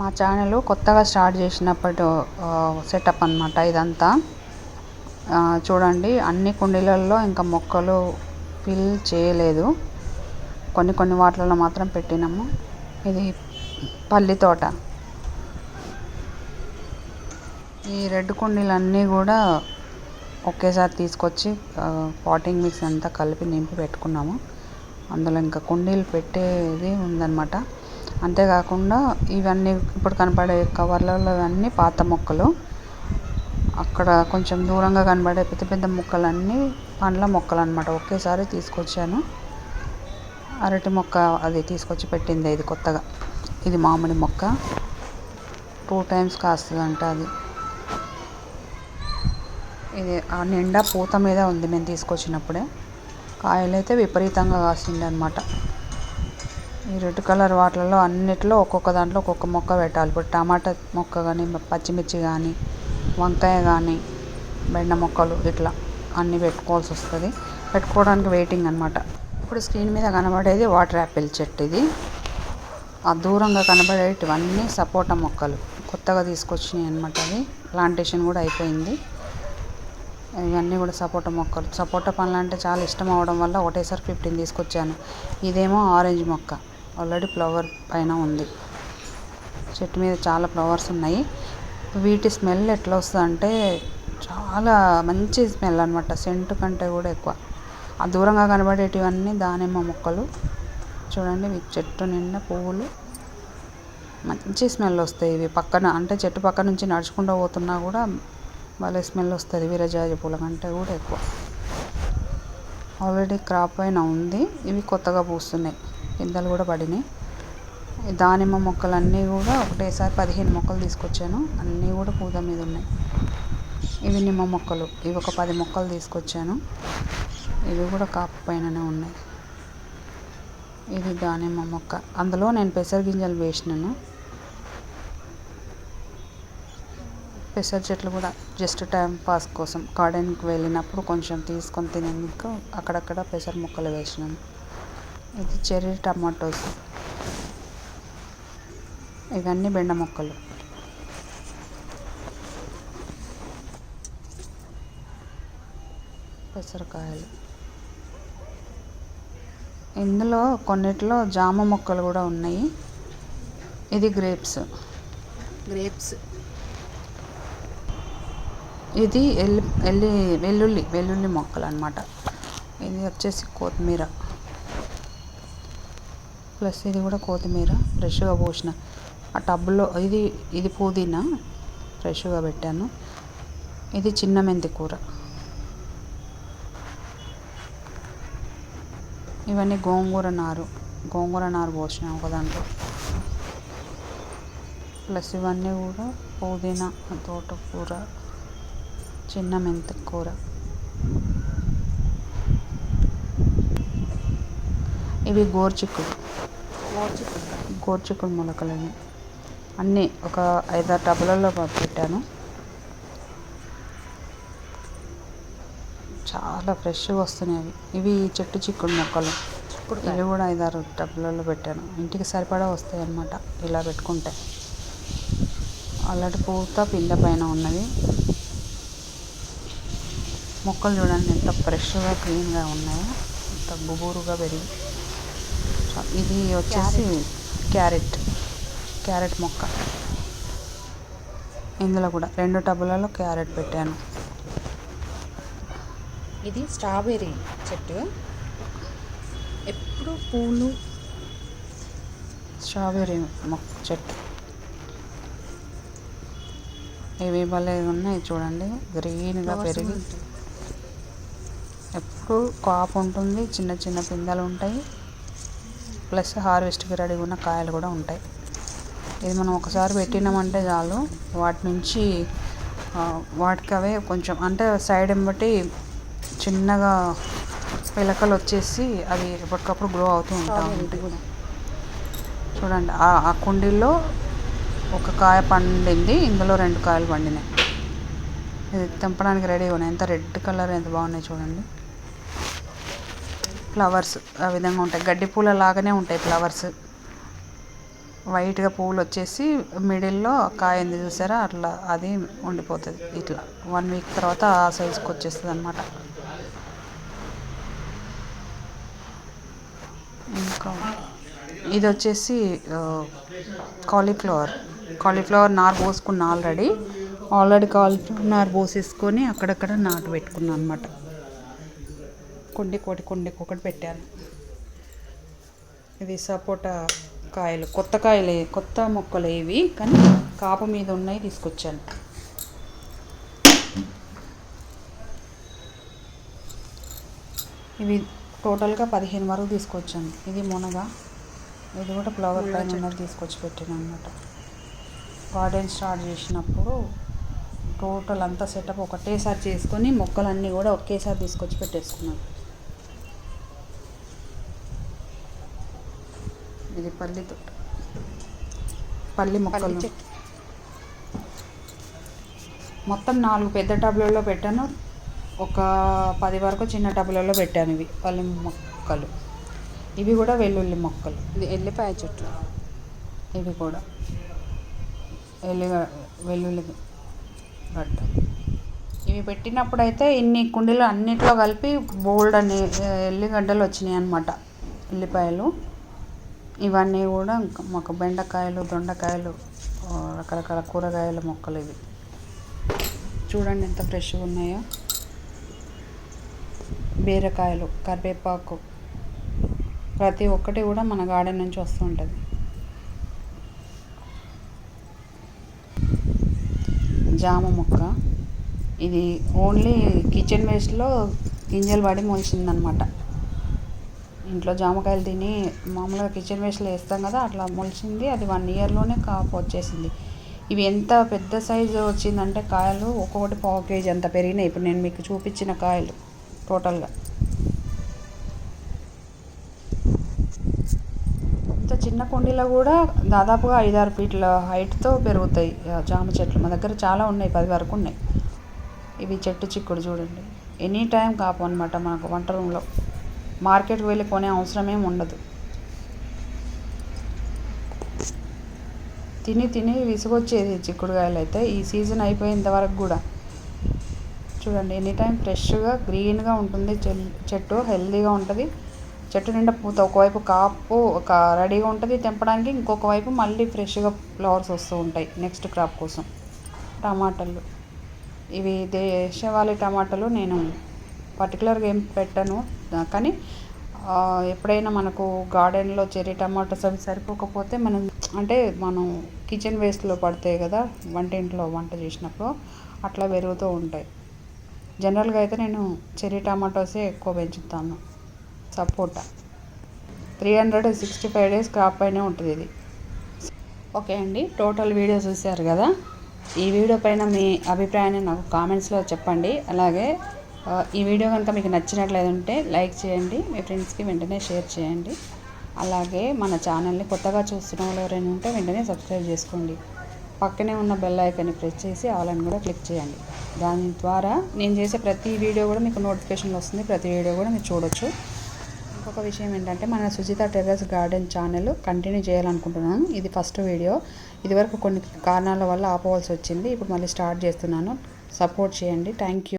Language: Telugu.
మా ఛానల్ కొత్తగా స్టార్ట్ చేసినప్పటి సెటప్ అనమాట ఇదంతా. చూడండి అన్ని కుండీలలో ఇంకా మొక్కలు ఫిల్ చేయలేదు. కొన్ని కొన్ని వాటిలలో మాత్రం పెట్టినాము. ఇది పల్లి తోట. ఈ రెడ్ కుండీలన్నీ కూడా ఒకేసారి తీసుకొచ్చి పాటింగ్ మిక్స్ అంతా కలిపి నింపి పెట్టుకున్నాము. అందులో ఇంకా కుండీలు పెట్టేది ఉందన్నమాట. అంతేకాకుండా ఇవన్నీ ఇప్పుడు కనపడే కవర్లలో ఇవన్నీ పాత మొక్కలు. అక్కడ కొంచెం దూరంగా కనబడే పెద్ద పెద్ద మొక్కలన్నీ పండ్ల మొక్కలు అనమాట ఒకేసారి తీసుకొచ్చాను. అరటి మొక్క అది తీసుకొచ్చి పెట్టింది ఇది కొత్తగా. ఇది మామిడి మొక్క. టూ టైమ్స్ కాస్తుందంట అది. ఇది ఆ నిండా పూత మీద ఉంది మేము తీసుకొచ్చినప్పుడే. కాయలైతే విపరీతంగా కాసింది అనమాట ఈ రెడ్ కలర్ వాటిలలో అన్నిట్లో ఒక్కొక్క దాంట్లో ఒక్కొక్క మొక్క పెట్టాలి. ఇప్పుడు టమాటా మొక్క కానీ పచ్చిమిర్చి కానీ వంకాయ కానీ బెండ మొక్కలు ఇట్లా అన్నీ పెట్టుకోవాల్సి వస్తుంది. పెట్టుకోవడానికి వెయిటింగ్ అనమాట ఇప్పుడు స్క్రీన్ మీద కనబడేది వాటర్ యాపిల్ చెట్టు ఇది. ఆ దూరంగా కనబడేటివన్నీ సపోటా మొక్కలు. కొత్తగా తీసుకొచ్చినాయి అనమాట అవి. ప్లాంటేషన్ కూడా అయిపోయింది. ఇవన్నీ కూడా సపోటా మొక్కలు. సపోటా పండ్లు అంటే చాలా ఇష్టం అవడం వల్ల ఒకటేసారి ఫిఫ్టీన్ తీసుకొచ్చాను. ఇదేమో ఆరెంజ్ మొక్క. ఆల్రెడీ ఫ్లవర్ పైన ఉంది. చెట్టు మీద చాలా ఫ్లవర్స్ ఉన్నాయి. వీటి స్మెల్ ఎట్లా వస్తుందంటే చాలా మంచి స్మెల్ అనమాట సెంటు కంటే కూడా ఎక్కువ. ఆ దూరంగా కనబడేటివన్నీ దానిమ్మ మొక్కలు. చూడండి ఈ చెట్టు నిండా పువ్వులు. మంచి స్మెల్ వస్తాయి ఇవి. పక్కన అంటే చెట్టు పక్క నుంచి నడుచుకుంటూ పోతున్నా కూడా భలే స్మెల్ వస్తుంది. వీరజాజి పూల కంటే కూడా ఎక్కువ. ఆల్రెడీ క్రాప్ అయినా ఉంది. ఇవి కొత్తగా పూస్తున్నాయి. పిందెలు కూడా పడినాయి. దానిమ్మ మొక్కలన్నీ కూడా ఒకటేసారి పదిహేను మొక్కలు తీసుకొచ్చాను. అన్నీ కూడా పూత మీద ఉన్నాయి. ఇవి నిమ్మ మొక్కలు. ఇవి ఒక పది మొక్కలు తీసుకొచ్చాను. ఇవి కూడా కాపు పైననే ఉన్నాయి. ఇది దానిమ్మ మొక్క. అందులో నేను పెసర గింజలు వేసినాను. పెసర చెట్లు కూడా జస్ట్ టైం పాస్ కోసం. గార్డెన్కి వెళ్ళినప్పుడు కొంచెం తీసుకొని తినేందుకు అక్కడక్కడ పెసర మొక్కలు వేసినాను. ఇది చెర్రీ టమాటోస్. ఇవన్నీ బెండ మొక్కలు. పెసరకాయలు. ఇందులో కొన్నిట్లో జామ మొక్కలు కూడా ఉన్నాయి. ఇది గ్రేప్స్. గ్రేప్స్. ఇది ఎల్లి ఎల్లి వెల్లుల్లి వెల్లుల్లి మొక్కలు అనమాట ఇది వచ్చేసి కొత్తిమీర. ప్లస్ ఇది కూడా కొత్తిమీర ఫ్రెష్గా పోసిన. ఆ టబ్లో ఇది ఇది పుదీనా ఫ్రెష్గా పెట్టాను. ఇది చిన్న మెంతి కూర. ఇవన్నీ గోంగూర నారు. గోంగూర నారు పోసిన ఒక దాంట్లో. ప్లస్ ఇవన్నీ కూడా పుదీనా తోటకూర చిన్న మెంతి కూర. ఇవి గోర్చిక్కుడు. గోర్చిక్కుడు మొలకలు అన్నీ ఒక ఐదారు టబ్బులలో పెట్టాను. చాలా ఫ్రెష్గా వస్తున్నాయి అవి. ఇవి చెట్టు చిక్కుడు మొక్కలు. ఇవి కూడా ఐదారు టబ్బులలో పెట్టాను. ఇంటికి సరిపడా వస్తాయి అన్నమాట ఇలా పెట్టుకుంటే. ఆల్రెడీ పూత పిండ పైన ఉన్నవి. మొక్కలు చూడండి ఎంత ఫ్రెష్గా క్లీన్గా ఉన్నాయో. ఎంత బుబూరుగా పెరిగి ఇది వచ్చేసి క్యారెట్ క్యారెట్ మొక్క. ఇందులో కూడా రెండు టబ్బులలో క్యారెట్ పెట్టాను. ఇది స్ట్రాబెర్రీ చెట్టు. ఎప్పుడు పూలు? స్ట్రాబెర్రీ మొక్క చెట్టు. ఇవి భలే ఉన్నాయి చూడండి. గ్రీన్గా పెరిగి. ఎప్పుడు కాపు ఉంటుంది చిన్న చిన్న పిందెలు ఉంటాయి. ప్లస్ హార్వెస్ట్కి రెడీగా ఉన్న కాయలు కూడా ఉంటాయి. ఇది మనం ఒకసారి పెట్టినామంటే చాలు. వాటి నుంచి వాటికి అవే కొంచెం అంటే సైడ్ ఎంబటి చిన్నగా పిలకలు వచ్చేసి అవి ఎప్పటికప్పుడు గ్రో అవుతూ ఉంటాయి. చూడండి ఆ కుండీల్లో ఒక కాయ పండింది ఇందులో రెండు కాయలు పండినాయి. ఇది తెంపడానికి రెడీగా ఉన్నాయి. ఎంత రెడ్ కలర్ ఎంత బాగున్నాయి చూడండి. ఫ్లవర్స్ ఆ విధంగా ఉంటాయి. గడ్డి పూల లాగానే ఉంటాయి ఫ్లవర్స్. వైట్గా పువ్వులు వచ్చేసి మిడిల్లో కాయ ఉంది చూసారా? అట్లా అది ఉండిపోతుంది. ఇట్లా వన్ వీక్ తర్వాత ఆ సైజుకి వచ్చేస్తుంది అనమాట ఇంకా ఇది వచ్చేసి కాలీఫ్లవర్ కాలీఫ్లవర్ నార్ పోసుకున్న ఆల్రెడీ ఆల్రెడీ కాలీఫ్లవర్ నార్ పోసేసుకొని అక్కడక్కడ నాటు పెట్టుకున్నాను అనమాట కొండికోటి కొండికొకటి పెట్టాను. ఇది సపోటా కాయలు కొత్త కాయలే కొత్త మొక్కలు ఇవి. కానీ కాపు మీద ఉన్నాయి తీసుకొచ్చాను. ఇవి టోటల్గా పదిహేను వరకు తీసుకొచ్చాను. ఇది మునగ. ఇది కూడా ఫ్లవర్ పైన ఉన్నది తీసుకొచ్చి పెట్టాను అనమాట గార్డెన్ స్టార్ట్ చేసినప్పుడు టోటల్ అంతా సెటప్ ఒకటేసారి చేసుకొని మొక్కలన్నీ కూడా ఒకేసారి తీసుకొచ్చి పెట్టేసుకున్నాను. ఇది పల్లి తోట పల్లి మొక్కలు. మొత్తం నాలుగు పెద్ద టబ్లలో పెట్టాను. ఒక పది వరకు చిన్న టబ్లలో పెట్టాను ఇవి పల్లి మొక్కలు. ఇవి కూడా వెల్లుల్లి మొక్కలు. ఇది ఎల్లిపాయ చెట్టు. ఇవి కూడా. ఎల్లిగ వెల్లుల్లి గడ్డ. ఇవి పెట్టినప్పుడు అయితే ఇన్ని కుండీలు అన్నిట్లో కలిపి బోల్డ్ అని ఎల్లిగడ్డలు వచ్చినాయి అన్నమాట ఎల్లిపాయలు. ఇవన్నీ కూడా మాకు బెండకాయలు దొండకాయలు రకరకాల కూరగాయల మొక్కలు ఇవి. చూడండి ఎంత ఫ్రెష్గా ఉన్నాయో. బీరకాయలు కరివేపాకు ప్రతి ఒక్కటి కూడా మన గార్డెన్ నుంచి వస్తూ ఉంటుంది. జామ మొక్క. ఇది ఓన్లీ కిచెన్ వేస్ట్లో గింజలు పడి మొలిచిందనమాట ఇంట్లో జామకాయలు తిని మామూలుగా కిచెన్ వేస్ట్లో వేస్తాం కదా అట్లా మొలిచింది. అది వన్ ఇయర్లోనే కాపు వచ్చేసింది. ఇవి ఎంత పెద్ద సైజు వచ్చిందంటే కాయలు ఒక్కొక్కటి పావు కేజీ అంత పెరిగినాయి. ఇప్పుడు నేను మీకు చూపించిన కాయలు టోటల్గా. ఇంత చిన్న కుండీలో కూడా దాదాపుగా ఐదారు ఫీట్ల హైట్తో పెరుగుతాయి జామ చెట్లు. మా దగ్గర చాలా ఉన్నాయి పది వరకు ఉన్నాయి. ఇవి చెట్టు చిక్కుడు చూడండి. ఎనీ టైం కాపు అనమాట మనకు వంట రూమ్లో. మార్కెట్కి వెళ్ళి కొనే అవసరం ఏమి ఉండదు. తిని తిని విసుగొచ్చేది చిక్కుడుకాయలు అయితే ఈ సీజన్ అయిపోయేంత వరకు కూడా. చూడండి ఎనీ టైం ఫ్రెష్గా గ్రీన్గా ఉంటుంది చెల్- చెట్టు హెల్తీగా ఉంటుంది. చెట్టు నిండా పూత ఒకవైపు కాపు ఒక రెడీగా ఉంటుంది. తెంపడానికి ఇంకొక వైపు మళ్ళీ ఫ్రెష్గా ఫ్లవర్స్ వస్తూ ఉంటాయి నెక్స్ట్ క్రాప్ కోసం. టమాటాలు. ఇవి దేశవాళీ టమాటాలు నేను పర్టికులర్గా ఏం పెట్టను. కానీ ఎప్పుడైనా మనకు గార్డెన్లో చెర్రీ టమాటోస్ అవి సరిపోకపోతే మనం అంటే మనం కిచెన్ వేస్ట్లో పడతాయి కదా వంటింట్లో వంట చేసినప్పుడు అట్లా పెరుగుతూ ఉంటాయి. జనరల్గా అయితే నేను చెర్రీ టమాటోసే ఎక్కువ పెంచుతాను. Sapota. Three hundred sixty five days crop పైనే ఉంటుంది ఇది. ఓకే అండి టోటల్ వీడియో చూశారు కదా? ఈ వీడియో పైన మీ అభిప్రాయాన్ని నాకు కామెంట్స్లో చెప్పండి. అలాగే ఈ వీడియో కనుక మీకు నచ్చినట్లయితే లైక్ చేయండి మీ ఫ్రెండ్స్కి వెంటనే షేర్ చేయండి. అలాగే మన ఛానల్ని కొత్తగా చూస్తున్న వాళ్ళు ఎవరైనా ఉంటే వెంటనే సబ్స్క్రైబ్ చేసుకోండి. పక్కనే ఉన్న బెల్ ఐకాన్ని ప్రెస్ చేసి ఆల్ కూడా క్లిక్ చేయండి. దాని ద్వారా నేను చేసే ప్రతి వీడియో కూడా మీకు నోటిఫికేషన్ వస్తుంది. ప్రతి వీడియో కూడా మీరు చూడొచ్చు. ఇంకొక విషయం ఏంటంటే మన Sujitha terrace garden channel continue చేయాలనుకుంటున్నాను. ఇది ఫస్ట్ వీడియో. ఇదివరకు కొన్ని కారణాల వల్ల ఆపవలసి వచ్చింది. ఇప్పుడు మళ్ళీ స్టార్ట్ చేస్తున్నాను. సపోర్ట్ చేయండి. Thank you.